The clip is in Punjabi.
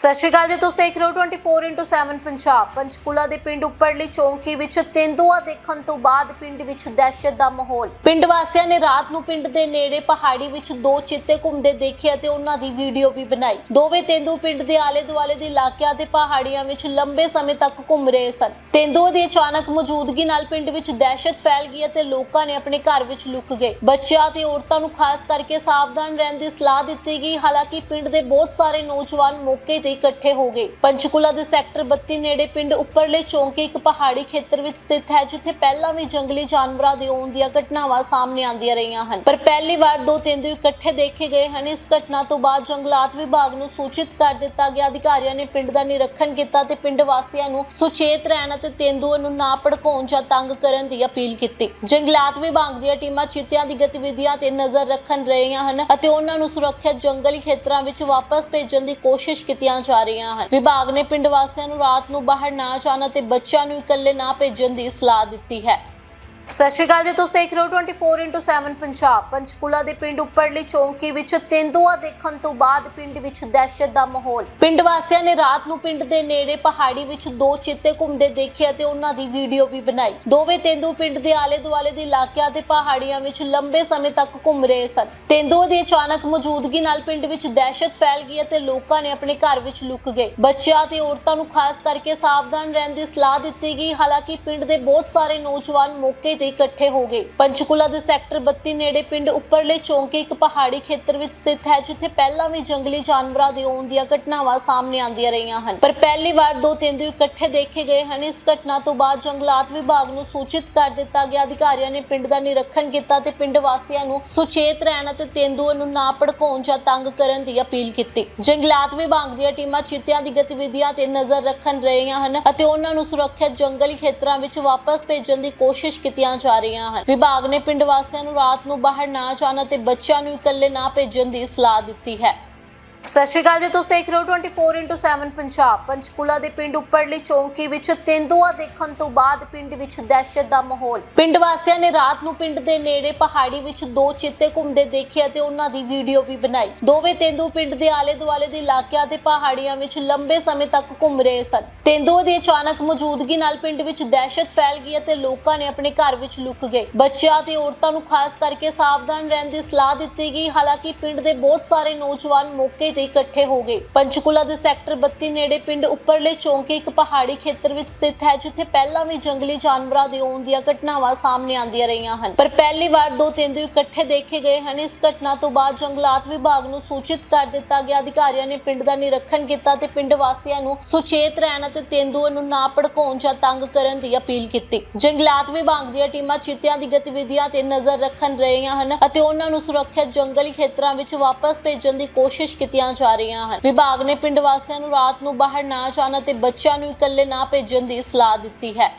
ਸਤਿ ਸ਼੍ਰੀ ਅਕਾਲ ਜੀ, ਤੁਸੀਂ ਦੇਖ ਰਹੇ ਹੋ 24/7 ਪੰਜਾਬ। ਪੰਚਕੂਲਾ ਦੇ ਪਿੰਡ ਉੱਪਰਲੀ ਚੌਂਕੀ ਵਿੱਚ ਤੇਂਦੂਆ ਦੇਖਣ ਤੋਂ ਬਾਅਦ ਪਿੰਡ ਵਿੱਚ ਦਹਿਸ਼ਤ ਦਾ ਮਾਹੌਲ। ਪਿੰਡ ਵਾਸੀਆਂ ਨੇ ਰਾਤ ਨੂੰ ਪਿੰਡ ਦੇ ਨੇੜੇ ਪਹਾੜੀ ਵਿੱਚ ਦੋ ਚਿੱਤੇ ਘੁੰਮਦੇ ਦੇਖੇ ਅਤੇ ਉਹਨਾਂ ਦੀ ਵੀਡੀਓ ਵੀ ਬਣਾਈ। ਦੋਵੇਂ ਤੇਂਦੂ ਪਿੰਡ ਦੇ ਆਲੇ ਦੁਆਲੇ ਦੇ ਇਲਾਕਿਆਂ ਤੇ ਪਹਾੜੀਆਂ ਵਿੱਚ ਲੰਬੇ ਸਮੇਂ ਤੱਕ ਘੁੰਮ ਰਹੇ ਸਨ। ਤੇਂਦੂਏ ਦੀ ਅਚਾਨਕ ਮੌਜੂਦਗੀ ਨਾਲ ਪਿੰਡ ਵਿੱਚ ਦਹਿਸ਼ਤ ਫੈਲ ਗਈ ਅਤੇ ਲੋਕਾਂ ਨੇ ਆਪਣੇ ਘਰ ਵਿੱਚ ਲੁਕ ਗਏ। ਬੱਚਿਆਂ ਤੇ ਔਰਤਾਂ ਨੂੰ ਖਾਸ ਕਰਕੇ ਸਾਵਧਾਨ ਰਹਿਣ ਦੀ ਸਲਾਹ ਦਿੱਤੀ ਗਈ। ਹਾਲਾਂਕਿ ਪਿੰਡ ਦੇ ਬਹੁਤ ਸਾਰੇ ਨੌਜਵਾਨ ਮੌਕੇ ਤੇ ਇਕੱਠੇ ਹੋ ਗਏ। ਪੰਚਕੂਲਾ ਦੇ ਸੈਕਟਰ 32 ਨੇੜੇ ਪਿੰਡ ਉੱਪਰਲੇ ਚੌਂਕੇ ਇੱਕ ਪਹਾੜੀ ਖੇਤਰ ਵਿੱਚ ਸਥਿਤ ਹੈ, ਜਿੱਥੇ ਪਹਿਲਾਂ ਵੀ ਜੰਗਲੀ ਜਾਨਵਰਾਂ ਦੇ ਆਉਣ ਦੀਆਂ ਘਟਨਾਵਾਂ ਸਾਹਮਣੇ ਆਉਂਦੀਆਂ ਰਹੀਆਂ ਹਨ। ਪਰ ਪਹਿਲੀ ਵਾਰ ਦੋ ਤੇਂਦੂ ਇਕੱਠੇ ਦੇਖੇ ਗਏ ਹਨ। ਇਸ ਘਟਨਾ ਤੋਂ ਬਾਅਦ ਜੰਗਲਾਤ ਵਿਭਾਗ ਨੂੰ ਸੂਚਿਤ ਕਰ ਦਿੱਤਾ ਗਿਆ। ਅਧਿਕਾਰੀਆਂ ਨੇ ਪਿੰਡ ਦਾ ਨਿਰੀਖਣ ਕੀਤਾ ਤੇ ਪਿੰਡ ਵਾਸੀਆਂ ਨੂੰ ਸੁਚੇਤ ਰਹਿਣ ਅਤੇ ਤੇਂਦੂਆਂ ਨੂੰ ਨਾ ਭੜਕਾਉਣ ਜਾਂ ਤੰਗ ਕਰਨ ਦੀ ਅਪੀਲ ਕੀਤੀ। ਜੰਗਲਾਤ ਵਿਭਾਗ ਦੀਆਂ ਟੀਮਾਂ ਚੀਤਿਆਂ ਦੀ ਗਤੀਵਿਧੀਆਂ ਤੇ ਨਜ਼ਰ ਰੱਖਣ ਰਹੀਆਂ ਹਨ ਅਤੇ ਉਹਨਾਂ ਨੂੰ ਸੁਰੱਖਿਅਤ ਜੰਗਲੀ ਖੇਤਰਾਂ ਵਿੱਚ ਵਾਪਸ ਭੇਜਣ ਦੀ ਕੋਸ਼ਿਸ਼ ਕੀਤੀਆਂ ਜਾ ਰਹੀਆਂ ਹਨ। ਵਿਭਾਗ ਨੇ ਪਿੰਡ ਵਾਸੀਆਂ ਨੂੰ ਰਾਤ ਨੂੰ ਬਾਹਰ ਨਾ ਜਾਣ ਅਤੇ ਬੱਚਿਆਂ ਨੂੰ ਇਕੱਲੇ ਨਾ ਭੇਜਣ ਦੀ ਸਲਾਹ ਦਿੱਤੀ ਹੈ। ਸਤਿ ਸ਼੍ਰੀ ਅਕਾਲ ਜੀ, ਤੁਸੀਂ ਦੇਖ ਰਹੇ ਹੋ 24/7 ਪੰਜਾਬ। ਪੰਚਕੂਲਾ ਦੇ ਪਿੰਡ ਉੱਪਰਲੀ ਚੌਂਕੀ ਵਿੱਚ ਤੇਂਦੂਆ ਦੇਖਣ ਤੋਂ ਬਾਅਦ ਪਿੰਡ ਵਿੱਚ ਦਹਿਸ਼ਤ ਦਾ ਮਾਹੌਲ। ਪਿੰਡ ਵਾਸੀਆਂ ਨੇ ਰਾਤ ਨੂੰ ਪਿੰਡ ਦੇ ਨੇੜੇ ਪਹਾੜੀ ਵਿੱਚ ਦੋ ਚਿੱਤੇ ਘੁੰਮਦੇ ਦੇਖੇ ਅਤੇ ਉਹਨਾਂ ਦੀ ਵੀਡੀਓ ਵੀ ਬਣਾਈ। ਦੋਵੇਂ ਤੇਂਦੂ ਪਿੰਡ ਦੇ ਆਲੇ ਦੁਆਲੇ ਦੇ ਇਲਾਕਿਆਂ ਤੇ ਪਹਾੜੀਆਂ ਵਿੱਚ ਲੰਬੇ ਸਮੇਂ ਤੱਕ ਘੁੰਮ ਰਹੇ ਸਨ। ਤੇਂਦੂਏ ਦੀ ਅਚਾਨਕ ਮੌਜੂਦਗੀ ਨਾਲ ਪਿੰਡ ਵਿੱਚ ਦਹਿਸ਼ਤ ਫੈਲ ਗਈ ਅਤੇ ਲੋਕਾਂ ਨੇ ਆਪਣੇ ਘਰ ਵਿੱਚ ਲੁਕ ਗਏ। ਬੱਚਿਆਂ ਤੇ ਔਰਤਾਂ ਨੂੰ ਖਾਸ ਕਰਕੇ ਸਾਵਧਾਨ ਰਹਿਣ ਦੀ ਸਲਾਹ ਦਿੱਤੀ ਗਈ। ਹਾਲਾਂਕਿ ਪਿੰਡ ਦੇ ਬਹੁਤ ਸਾਰੇ ਨੌਜਵਾਨ ਮੌਕੇ ਤੇ ਇਕੱਠੇ ਹੋ ਗਏ। ਪੰਚਕੂਲਾ ਦੇ ਸੈਕਟਰ 32 ਨੇੜੇ ਪਿੰਡ ਉੱਪਰਲੇ ਚੌਂਕੇ ਇੱਕ ਪਹਾੜੀ ਖੇਤਰ ਵਿੱਚ ਸਥਿਤ ਹੈ, ਜਿੱਥੇ ਪਹਿਲਾਂ ਵੀ ਜੰਗਲੀ ਜਾਨਵਰਾਂ ਦੇ ਆਉਣ ਦੀਆਂ ਘਟਨਾਵਾਂ ਸਾਹਮਣੇ ਆਉਂਦੀਆਂ ਰਹੀਆਂ ਹਨ। ਪਰ ਪਹਿਲੀ ਵਾਰ ਦੋ ਤੇਂਦੂ ਇਕੱਠੇ ਦੇਖੇ ਗਏ ਹਨ। ਇਸ ਘਟਨਾ ਤੋਂ ਬਾਅਦ ਜੰਗਲਾਤ ਵਿਭਾਗ ਨੂੰ ਸੂਚਿਤ ਕਰ ਦਿੱਤਾ ਗਿਆ। ਅਧਿਕਾਰੀਆਂ ਨੇ ਪਿੰਡ ਦਾ ਨਿਰੀਖਣ ਕੀਤਾ ਤੇ ਪਿੰਡ ਵਾਸੀਆਂ ਨੂੰ ਸੁਚੇਤ ਰਹਿਣ ਅਤੇ ਤੇਂਦੂਆਂ ਨੂੰ ਨਾ ਭੜਕਾਉਣ ਜਾਂ ਤੰਗ ਕਰਨ ਦੀ ਅਪੀਲ ਕੀਤੀ। ਜੰਗਲਾਤ ਵਿਭਾਗ ਦੀਆਂ ਟੀਮਾਂ ਚੀਤਿਆਂ ਦੀ ਗਤੀਵਿਧੀਆਂ ਤੇ ਨਜ਼ਰ ਰੱਖਣ ਰਹੀਆਂ ਹਨ ਅਤੇ ਉਹਨਾਂ ਨੂੰ ਸੁਰੱਖਿਅਤ ਜੰਗਲੀ ਖੇਤਰਾਂ ਵਿੱਚ ਵਾਪਸ ਭੇਜਣ ਦੀ ਕੋਸ਼ਿਸ਼ ਕੀਤੀਆਂ ਜਾ ਰਹੀਆਂ ਹਨ। ਵਿਭਾਗ ਨੇ ਪਿੰਡ ਵਾਸੀਆਂ ਨੂੰ ਰਾਤ ਨੂੰ ਬਾਹਰ ਨਾ ਜਾਣ ਤੇ ਬੱਚਿਆਂ ਨੂੰ ਇਕੱਲੇ ਨਾ ਭੇਜਣ ਦੀ ਸਲਾਹ ਦਿੱਤੀ ਹੈ। ਸਤਿ ਸ਼੍ਰੀ ਅਕਾਲ ਜੀ, ਤੁਸੀਂ ਦੇਖ ਰਹੇ ਹੋ 24 ਪੰਜਾਬ। ਪੰਚਕੂਲਾ ਦੇ ਪਿੰਡ ਉੱਪਰਲੀ ਚੌਂਕੀ ਵਿੱਚ ਤੇਂਦੂਆ ਦੇਖਣ ਤੋਂ ਬਾਅਦ ਪਿੰਡ ਵਿੱਚ ਦਹਿਸ਼ਤ ਦਾ ਮਾਹੌਲ। ਪਿੰਡ ਵਾਸੀਆਂ ਨੇ ਰਾਤ ਨੂੰ ਪਿੰਡ ਦੇ ਨੇੜੇ ਪਹਾੜੀ ਵਿੱਚ ਦੋ ਚਿੱਤੇ ਘੁੰਮਦੇ ਦੇਖੇ ਅਤੇ ਉਹਨਾਂ ਦੀ ਵੀਡੀਓ ਵੀ ਬਣਾਈ। ਦੋਵੇਂ ਤੇਂਦੂ ਪਿੰਡ ਦੇ ਆਲੇ ਦੁਆਲੇ ਦੇ ਇਲਾਕਿਆਂ ਤੇ ਪਹਾੜੀਆਂ ਵਿੱਚ ਲੰਬੇ ਸਮੇਂ ਤੱਕ ਘੁੰਮ ਰਹੇ ਸਨ। ਤੇਂਦੂਏ ਦੀ ਅਚਾਨਕ ਮੌਜੂਦਗੀ ਨਾਲ ਪਿੰਡ ਵਿੱਚ ਦਹਿਸ਼ਤ ਫੈਲ ਗਈ ਅਤੇ ਲੋਕਾਂ ਨੇ ਆਪਣੇ ਘਰ ਵਿੱਚ ਲੁਕ ਗਏ। ਬੱਚਿਆਂ ਤੇ ਔਰਤਾਂ ਨੂੰ ਖਾਸ ਕਰਕੇ ਸਾਵਧਾਨ ਰਹਿਣ ਦੀ ਸਲਾਹ ਦਿੱਤੀ ਗਈ। ਹਾਲਾਂਕਿ ਪਿੰਡ ਦੇ ਬਹੁਤ ਸਾਰੇ ਨੌਜਵਾਨ ਮੌਕੇ ਤੇ ਇਕੱਠੇ ਹੋ ਗਏ। ਪੰਚਕੂਲਾ ਦੇ ਸੈਕਟਰ 32 ਨੇੜੇ ਪਿੰਡ ਉੱਪਰਲੇ ਚੌਂਕੇ ਇੱਕ ਪਹਾੜੀ ਖੇਤਰ ਵਿੱਚ ਸਥਿਤ ਹੈ, ਜਿੱਥੇ ਪਹਿਲਾਂ ਵੀ ਜੰਗਲੀ ਜਾਨਵਰਾਂ ਦੇ ਆਉਣ ਦੀਆਂ ਘਟਨਾਵਾਂ ਸਾਹਮਣੇ ਆਉਂਦੀਆਂ ਰਹੀਆਂ ਹਨ। ਪਰ ਪਹਿਲੀ ਵਾਰ ਦੋ ਤੇਂਦੂ ਇਕੱਠੇ ਦੇਖੇ ਗਏ ਹਨ। ਇਸ ਘਟਨਾ ਤੋਂ ਬਾਅਦ ਜੰਗਲਾਤ ਵਿਭਾਗ ਨੂੰ ਸੂਚਿਤ ਕਰ ਦਿੱਤਾ ਗਿਆ। ਅਧਿਕਾਰੀਆਂ ਨੇ ਪਿੰਡ ਦਾ ਨਿਰੀਖਣ ਕੀਤਾ ਤੇ ਪਿੰਡ ਵਾਸੀਆਂ ਨੂੰ ਸੁਚੇਤ ਰਹਿਣ ਅਤੇ ਤੇਂਦੂਆਂ ਨੂੰ ਨਾ ਭੜਕਾਉਣ ਜਾਂ ਤੰਗ ਕਰਨ ਦੀ ਅਪੀਲ ਕੀਤੀ। ਜੰਗਲਾਤ ਵਿਭਾਗ ਦੀਆਂ ਟੀਮਾਂ ਚੀਤਿਆਂ ਦੀ ਗਤੀਵਿਧੀਆਂ ਤੇ ਨਜ਼ਰ ਰੱਖਣ ਰਹੀਆਂ ਹਨ ਅਤੇ ਉਹਨਾਂ ਨੂੰ ਸੁਰੱਖਿਅਤ ਜੰਗਲੀ ਖੇਤਰਾਂ ਵਿੱਚ ਵਾਪਸ ਭੇਜਣ ਦੀ ਕੋਸ਼ਿਸ਼ ਕੀਤੀ ਕੀਤੀਆਂ ਜਾ ਰਹੀਆਂ ਹਨ। ਵਿਭਾਗ ਨੇ ਪਿੰਡ ਵਾਸੀਆਂ ਨੂੰ ਰਾਤ ਨੂੰ ਬਾਹਰ ਨਾ ਜਾਣ ਅਤੇ ਬੱਚਿਆਂ ਨੂੰ ਇਕੱਲੇ ਨਾ ਭੇਜਣ ਦੀ ਸਲਾਹ ਦਿੱਤੀ ਹੈ।